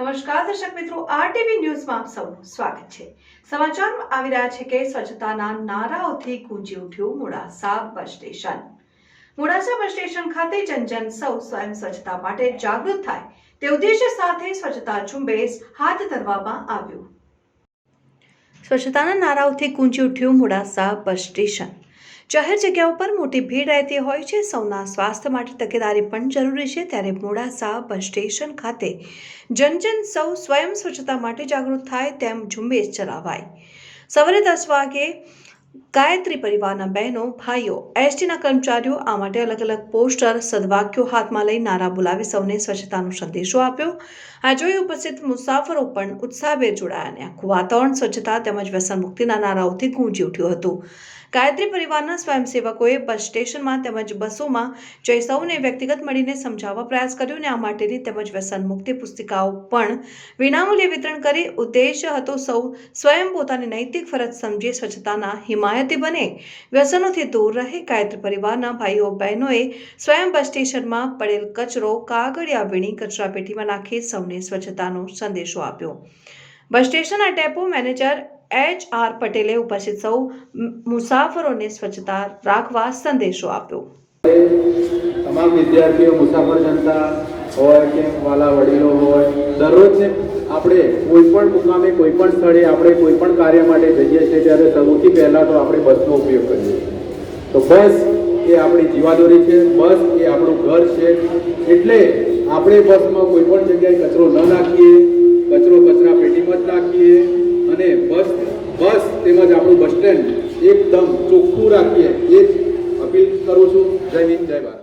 નમસ્કાર, દર્શક મિત્રો, આરટીવી ન્યૂઝમાં આપ સૌનું સ્વાગત છે. સમાચારમાં આવી રહ્યા છે કે સ્વચ્છતાના નારાઓથી ગુંજી ઉઠ્યું Modasa bus station. Modasa bus station ખાતે જન જન સૌ સ્વયં સ્વચ્છતા માટે જાગૃત થાય તે ઉદ્દેશ્ય સાથે સ્વચ્છતા ઝુંબેશ હાથ ધરવામાં આવ્યું. સ્વચ્છતાના નારાઓથી ગુંજી ઉઠ્યું મોડાસા બસ સ્ટેશન. જાહેર જગ્યાઓ પર મોટી ભીડ રહેતી હોય છે. સૌના સ્વાસ્થ્ય માટે તકેદારી પણ જરૂરી છે. ત્યારે મોડાસા બસ સ્ટેશન ખાતે જન જન સૌ સ્વયં સ્વચ્છતા માટે જાગૃત થાય તેમ ઝુંબેશ ચલાવાય. સવારે દસ વાગે ગાયત્રી પરિવારના બહેનો, ભાઈઓ, એસટીના કર્મચારીઓ આ માટે અલગ અલગ પોસ્ટર, સદવાક્યો હાથમાં લઈ નારા બોલાવી સૌને સ્વચ્છતાનો સંદેશો આપ્યો. આ જોઈ ઉપસ્થિત મુસાફરો પણ ઉત્સાહભેર જોડાયા અને આખું વાતાવરણ સ્વચ્છતા તેમજ વ્યસન મુક્તિના નારાઓથી ગુંજી ઉઠ્યું હતું. ગાયત્રી પરિવારના સ્વયંસેવકોએ બસ સ્ટેશનમાં તેમજ બસોમાં જઈ સૌને વ્યક્તિગત મળીને સમજાવવા પ્રયાસ કર્યો અને આ માટેની તેમજ વ્યસન મુક્તિ પુસ્તિકાઓ પણ વિનામૂલ્યે વિતરણ કરી ઉદ્દેશ્ય હતો સૌ સ્વયં પોતાની નૈતિક ફરજ સમજી સ્વચ્છતાના હિમાયતી બને. વ્યસનોથી દૂર રહે ગાયત્રી પરિવારના ભાઈઓ બહેનોએ સ્વયં બસ સ્ટેશનમાં પડેલ કચરો, કાગળિયા, વીણી કચરાપેટીમાં નાખી સૌને સ્વચ્છતાનો સંદેશો આપ્યો. બસ સ્ટેશનના ડેપો મેનેજર એચ આર પટેલે ઉપસ્થિત સૌ મુસાફરોને સ્વચ્છતા રાખવા સંદેશો આપ્યો. તમામ વિદ્યાર્થીઓ, મુસાફર જનતા હોય કે વાલા વડીલો હોય, દરરોજને આપણે કોઈ પણ મુકામે કોઈ પણ સ્થળે આપણે કોઈ પણ કાર્ય માટે જઈએ છીએ ત્યારે સૌથી પહેલાં તો આપણે બસનો ઉપયોગ કરીએ તો બસ એ આપણી જીવાદોરી છે, બસ એ આપણું ઘર છે. એટલે આપણે બસમાં કોઈ પણ જગ્યાએ કચરો ન નાખીએ કચરો કચરા પેટીમાં જ નાખીએ અને બસ બસ તેમજ આપણું બસ સ્ટેન્ડ એકદમ ચોખ્ખું રાખીએ. એ જ અપીલ કરું છું. જય હિન્દ, જય ભારત.